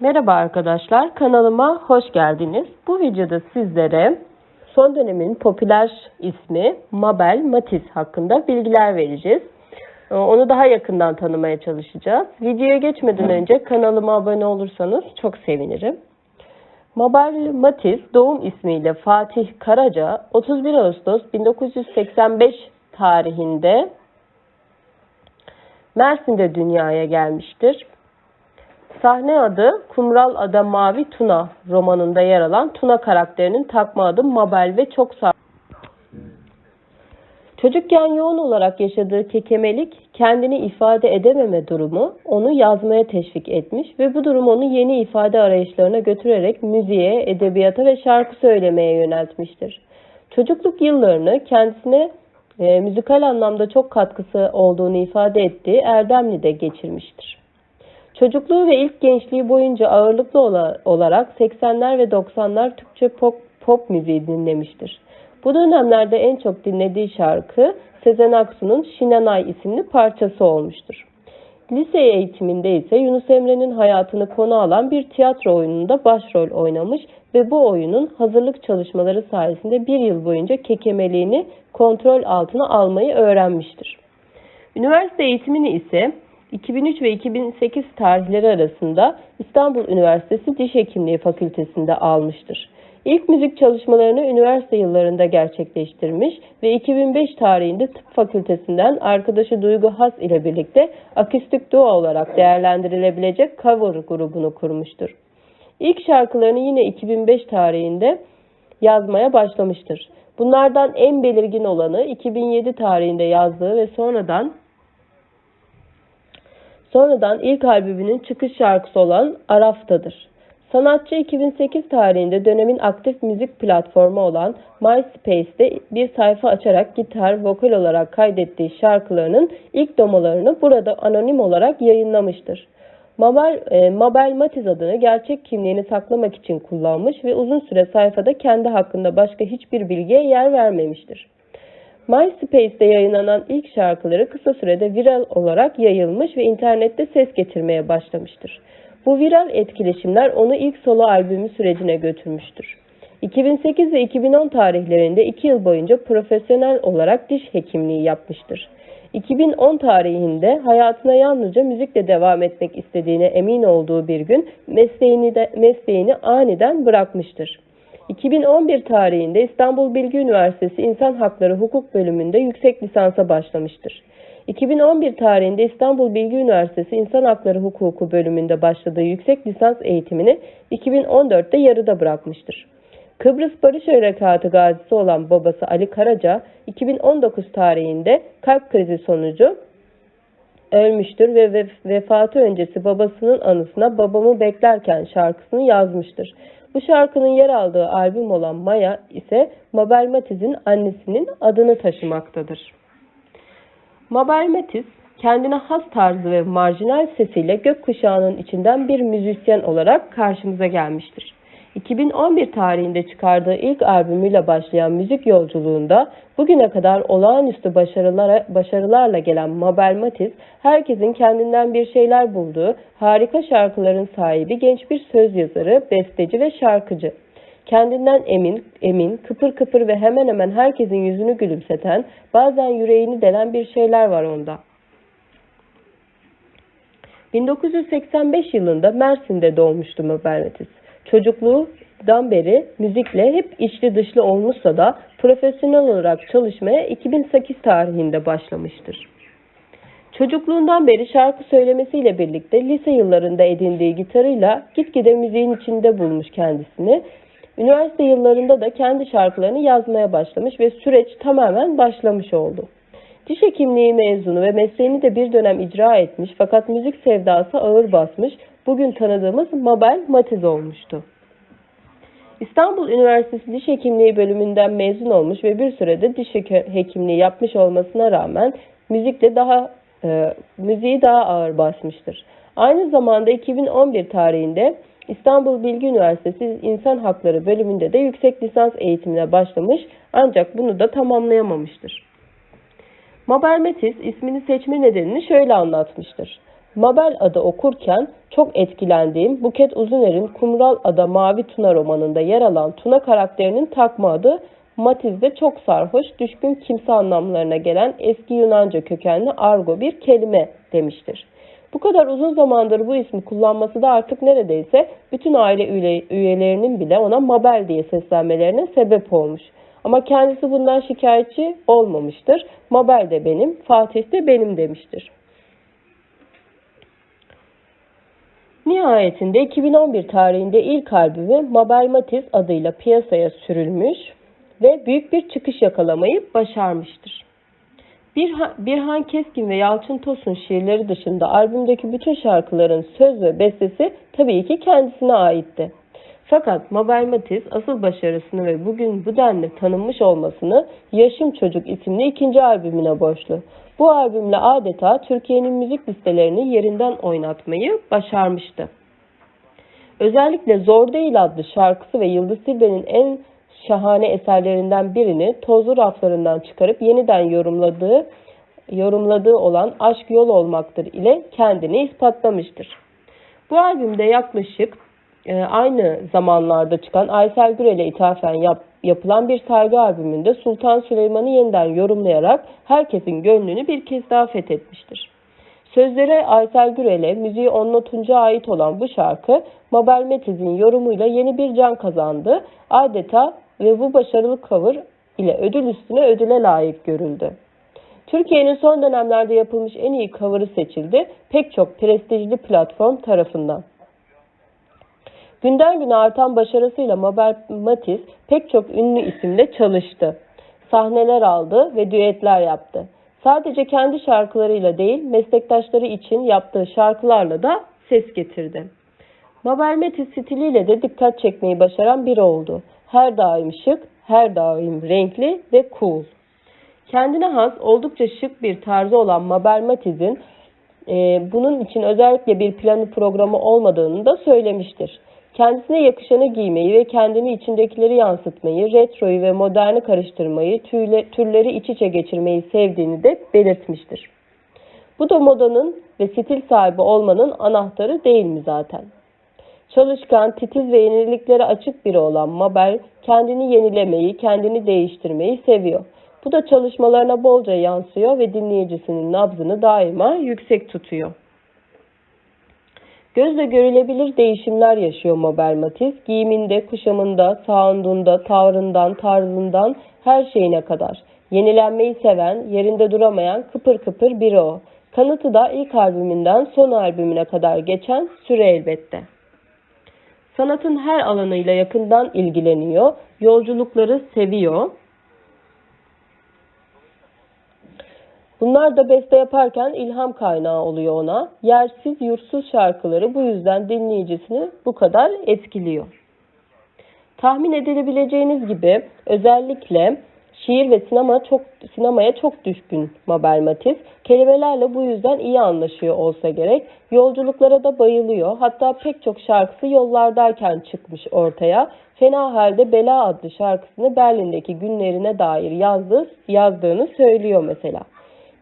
Merhaba arkadaşlar, kanalıma hoş geldiniz. Bu videoda sizlere son dönemin popüler ismi Mabel Matiz hakkında bilgiler vereceğiz. Ee, Onu daha yakından tanımaya çalışacağız. Videoya geçmeden önce kanalıma abone olursanız çok sevinirim. Mabel Matiz doğum ismiyle Fatih Karaca 31 Ağustos 1985 tarihinde Mersin'de dünyaya gelmiştir. Sahne adı Kumral Ada Mavi Tuna romanında yer alan Tuna karakterinin takma adı Mabel ve çok sağ Çocukken yoğun olarak yaşadığı kekemelik, kendini ifade edememe durumu onu yazmaya teşvik etmiş ve bu durum onu yeni ifade arayışlarına götürerek müziğe, edebiyata ve şarkı söylemeye yöneltmiştir. Çocukluk yıllarını kendisine e, müzikal anlamda çok katkısı olduğunu ifade ettiği Erdemli'de geçirmiştir. Çocukluğu ve ilk gençliği boyunca ağırlıklı ola- olarak 80'ler ve 90'lar Türkçe pop, pop müziği dinlemiştir. Bu dönemlerde en çok dinlediği şarkı Sezen Aksu'nun Şinanay isimli parçası olmuştur. Lise eğitiminde ise Yunus Emre'nin hayatını konu alan bir tiyatro oyununda başrol oynamış ve bu oyunun hazırlık çalışmaları sayesinde bir yıl boyunca kekemeliğini kontrol altına almayı öğrenmiştir. Üniversite eğitimini ise 2003 ve 2008 tarihleri arasında İstanbul Üniversitesi Diş Hekimliği Fakültesinde almıştır. İlk müzik çalışmalarını üniversite yıllarında gerçekleştirmiş ve 2005 tarihinde tıp fakültesinden arkadaşı Duygu Has ile birlikte akustik duo olarak değerlendirilebilecek cover grubunu kurmuştur. İlk şarkılarını yine 2005 tarihinde yazmaya başlamıştır. Bunlardan en belirgin olanı 2007 tarihinde yazdığı ve sonradan sonradan ilk albümünün çıkış şarkısı olan Araf'tadır. Sanatçı 2008 tarihinde dönemin aktif müzik platformu olan MySpace'te bir sayfa açarak gitar, vokal olarak kaydettiği şarkılarının ilk demolarını burada anonim olarak yayınlamıştır. Mabel, e, Mabel Matiz adını gerçek kimliğini saklamak için kullanmış ve uzun süre sayfada kendi hakkında başka hiçbir bilgiye yer vermemiştir. MySpace'te yayınlanan ilk şarkıları kısa sürede viral olarak yayılmış ve internette ses getirmeye başlamıştır. Bu viral etkileşimler onu ilk solo albümü sürecine götürmüştür. 2008 ve 2010 tarihlerinde 2 yıl boyunca profesyonel olarak diş hekimliği yapmıştır. 2010 tarihinde hayatına yalnızca müzikle devam etmek istediğine emin olduğu bir gün mesleğini, de, mesleğini aniden bırakmıştır. 2011 tarihinde İstanbul Bilgi Üniversitesi İnsan Hakları Hukuk Bölümünde yüksek lisansa başlamıştır. 2011 tarihinde İstanbul Bilgi Üniversitesi İnsan Hakları Hukuku bölümünde başladığı yüksek lisans eğitimini 2014'te yarıda bırakmıştır. Kıbrıs Barış Harekatı gazisi olan babası Ali Karaca 2019 tarihinde kalp krizi sonucu ölmüştür ve ve- vefatı öncesi babasının anısına Babamı Beklerken şarkısını yazmıştır. Bu şarkının yer aldığı albüm olan Maya ise Mabel Matiz'in annesinin adını taşımaktadır. Mabel Matiz kendine has tarzı ve marjinal sesiyle gökkuşağının içinden bir müzisyen olarak karşımıza gelmiştir. 2011 tarihinde çıkardığı ilk albümüyle başlayan müzik yolculuğunda bugüne kadar olağanüstü başarılara, başarılarla gelen Mabel Matiz, herkesin kendinden bir şeyler bulduğu harika şarkıların sahibi genç bir söz yazarı, besteci ve şarkıcı. Kendinden emin, emin, kıpır kıpır ve hemen hemen herkesin yüzünü gülümseten, bazen yüreğini delen bir şeyler var onda. 1985 yılında Mersin'de doğmuştu Mabel Matiz. Çocukluğundan beri müzikle hep içli dışlı olmuşsa da profesyonel olarak çalışmaya 2008 tarihinde başlamıştır. Çocukluğundan beri şarkı söylemesiyle birlikte lise yıllarında edindiği gitarıyla gitgide müziğin içinde bulmuş kendisini. Üniversite yıllarında da kendi şarkılarını yazmaya başlamış ve süreç tamamen başlamış oldu. Diş hekimliği mezunu ve mesleğini de bir dönem icra etmiş fakat müzik sevdası ağır basmış, bugün tanıdığımız Mabel Matiz olmuştu. İstanbul Üniversitesi Diş Hekimliği bölümünden mezun olmuş ve bir sürede diş hekimliği yapmış olmasına rağmen müzikle daha e, müziği daha ağır basmıştır. Aynı zamanda 2011 tarihinde İstanbul Bilgi Üniversitesi İnsan Hakları bölümünde de yüksek lisans eğitimine başlamış ancak bunu da tamamlayamamıştır. Mabel Matiz ismini seçme nedenini şöyle anlatmıştır. Mabel adı okurken çok etkilendiğim Buket Uzuner'in Kumral Ada Mavi Tuna romanında yer alan Tuna karakterinin takma adı Matiz'de çok sarhoş, düşkün kimse anlamlarına gelen eski Yunanca kökenli argo bir kelime demiştir. Bu kadar uzun zamandır bu ismi kullanması da artık neredeyse bütün aile üyelerinin bile ona Mabel diye seslenmelerine sebep olmuş. Ama kendisi bundan şikayetçi olmamıştır. Mabel de benim, Fatih de benim demiştir. Nihayetinde 2011 tarihinde ilk albümü Mabel Matiz adıyla piyasaya sürülmüş ve büyük bir çıkış yakalamayı başarmıştır. Birhan Keskin ve Yalçın Tosun şiirleri dışında albümdeki bütün şarkıların söz ve bestesi tabii ki kendisine aitti. Fakat Mabel Matiz asıl başarısını ve bugün bu denli tanınmış olmasını Yaşım Çocuk isimli ikinci albümüne borçlu. Bu albümle adeta Türkiye'nin müzik listelerini yerinden oynatmayı başarmıştı. Özellikle Zor Değil adlı şarkısı ve Yıldız Tilbe'nin en şahane eserlerinden birini tozlu raflarından çıkarıp yeniden yorumladığı yorumladığı olan Aşk Yol Olmaktır ile kendini ispatlamıştır. Bu albümde yaklaşık aynı zamanlarda çıkan Aysel Gürel'e ithafen yap, yapılan bir sergi albümünde Sultan Süleyman'ı yeniden yorumlayarak herkesin gönlünü bir kez daha fethetmiştir. Sözleri Aysel Gürel'e, müziği Onno Tunç'a ait olan bu şarkı Mabel Metiz'in yorumuyla yeni bir can kazandı. Adeta ve bu başarılı cover ile ödül üstüne ödüle layık görüldü. Türkiye'nin son dönemlerde yapılmış en iyi cover'ı seçildi pek çok prestijli platform tarafından. Günden güne artan başarısıyla Mabel Matiz pek çok ünlü isimle çalıştı. Sahneler aldı ve düetler yaptı. Sadece kendi şarkılarıyla değil, meslektaşları için yaptığı şarkılarla da ses getirdi. Mabel Matiz stiliyle de dikkat çekmeyi başaran biri oldu. Her daim şık, her daim renkli ve cool. Kendine has oldukça şık bir tarzı olan Mabel Matiz'in e, bunun için özellikle bir planı programı olmadığını da söylemiştir. Kendisine yakışanı giymeyi ve kendini içindekileri yansıtmayı, retroyu ve moderni karıştırmayı, tüyle, türleri iç içe geçirmeyi sevdiğini de belirtmiştir. Bu da modanın ve stil sahibi olmanın anahtarı değil mi zaten? Çalışkan, titiz ve yeniliklere açık biri olan Mabel kendini yenilemeyi, kendini değiştirmeyi seviyor. Bu da çalışmalarına bolca yansıyor ve dinleyicisinin nabzını daima yüksek tutuyor. Gözle görülebilir değişimler yaşıyor Mabel Matiz. Giyiminde, kuşamında, soundunda, tavrından, tarzından her şeyine kadar. Yenilenmeyi seven, yerinde duramayan kıpır kıpır biri o. Kanıtı da ilk albümünden son albümüne kadar geçen süre elbette. Sanatın her alanıyla yakından ilgileniyor, yolculukları seviyor. Bunlar da beste yaparken ilham kaynağı oluyor ona. Yersiz, yursuz şarkıları bu yüzden dinleyicisini bu kadar etkiliyor. Tahmin edilebileceğiniz gibi özellikle şiir ve sinema çok sinemaya çok düşkün Mabel Matiz. Kelimelerle bu yüzden iyi anlaşıyor olsa gerek. Yolculuklara da bayılıyor. Hatta pek çok şarkısı yollardayken çıkmış ortaya. Fena halde Bela adlı şarkısını Berlin'deki günlerine dair yazdığı, yazdığını söylüyor mesela.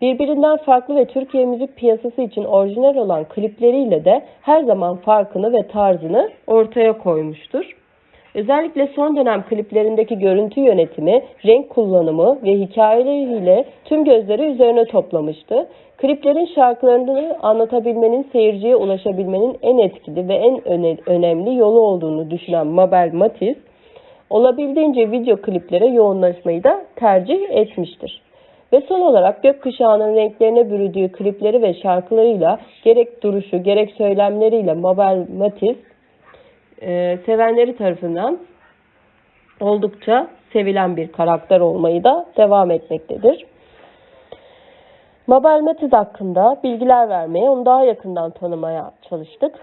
Birbirinden farklı ve Türkiye müzik piyasası için orijinal olan klipleriyle de her zaman farkını ve tarzını ortaya koymuştur. Özellikle son dönem kliplerindeki görüntü yönetimi, renk kullanımı ve hikayeleriyle tüm gözleri üzerine toplamıştı. Kliplerin şarkılarını anlatabilmenin, seyirciye ulaşabilmenin en etkili ve en önemli yolu olduğunu düşünen Mabel Matiz, olabildiğince video kliplere yoğunlaşmayı da tercih etmiştir. Ve son olarak gökkuşağının renklerine bürüdüğü klipleri ve şarkılarıyla gerek duruşu gerek söylemleriyle Mabel Matiz e, sevenleri tarafından oldukça sevilen bir karakter olmayı da devam etmektedir. Mabel Matiz hakkında bilgiler vermeye, onu daha yakından tanımaya çalıştık.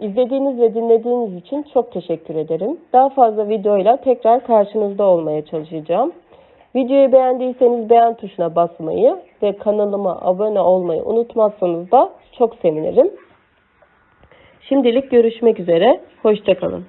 İzlediğiniz ve dinlediğiniz için çok teşekkür ederim. Daha fazla videoyla tekrar karşınızda olmaya çalışacağım. Videoyu beğendiyseniz beğen tuşuna basmayı ve kanalıma abone olmayı unutmazsanız da çok sevinirim. Şimdilik görüşmek üzere. Hoşçakalın.